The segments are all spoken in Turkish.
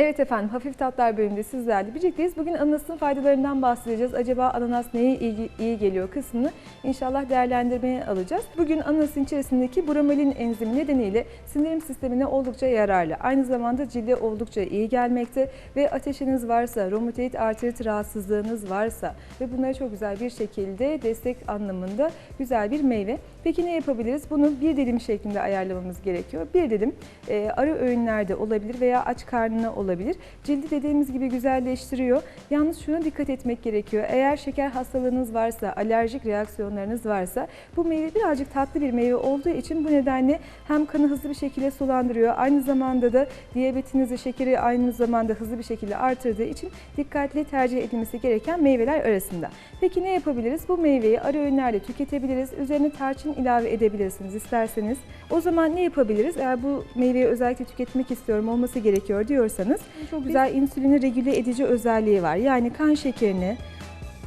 Evet efendim, Hafif Tatlar bölümünde sizlerle birlikteyiz. Bugün ananasın faydalarından bahsedeceğiz. Acaba ananas neye iyi, iyi geliyor kısmını inşallah değerlendirmeye alacağız. Bugün ananasın içerisindeki bromelin enzimi nedeniyle sindirim sistemine oldukça yararlı. Aynı zamanda cilde oldukça iyi gelmekte ve ateşiniz varsa, romatoid artrit rahatsızlığınız varsa ve bunları çok güzel bir şekilde destek anlamında güzel bir meyve. Peki ne yapabiliriz? Bunu bir dilim şeklinde ayarlamamız gerekiyor. Bir dilim e, ara öğünlerde olabilir veya aç karnına olabilir. Cildi dediğimiz gibi güzelleştiriyor. Yalnız şuna dikkat etmek gerekiyor. Eğer şeker hastalığınız varsa, alerjik reaksiyonlarınız varsa bu meyve birazcık tatlı bir meyve olduğu için bu nedenle hem kanı hızlı bir şekilde sulandırıyor. Aynı zamanda da diyabetinizi, şekeri aynı zamanda hızlı bir şekilde artırdığı için dikkatli tercih edilmesi gereken meyveler arasında. Peki ne yapabiliriz? Bu meyveyi ara öğünlerde tüketebiliriz. Üzerine tarçın ilave edebilirsiniz isterseniz. O zaman ne yapabiliriz? Eğer bu meyveyi özellikle tüketmek istiyorum, olması gerekiyor diyorsanız çok güzel insülini regüle edici özelliği var. Yani kan şekerini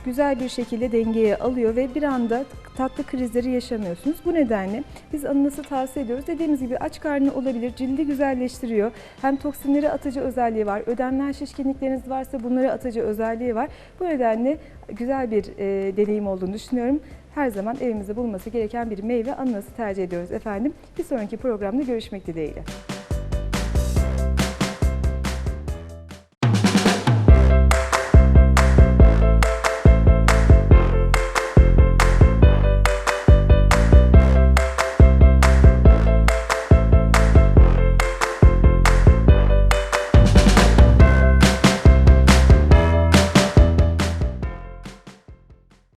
güzel bir şekilde dengeye alıyor ve bir anda tatlı krizleri yaşamıyorsunuz. Bu nedenle biz ananası tavsiye ediyoruz. Dediğimiz gibi aç karnı olabilir, cildi güzelleştiriyor. Hem toksinleri atıcı özelliği var. Ödemler şişkinlikleriniz varsa bunları atıcı özelliği var. Bu nedenle güzel bir e, deneyim olduğunu düşünüyorum. Her zaman evimizde bulunması gereken bir meyve ananası tercih ediyoruz efendim. Bir sonraki programda görüşmek dileğiyle.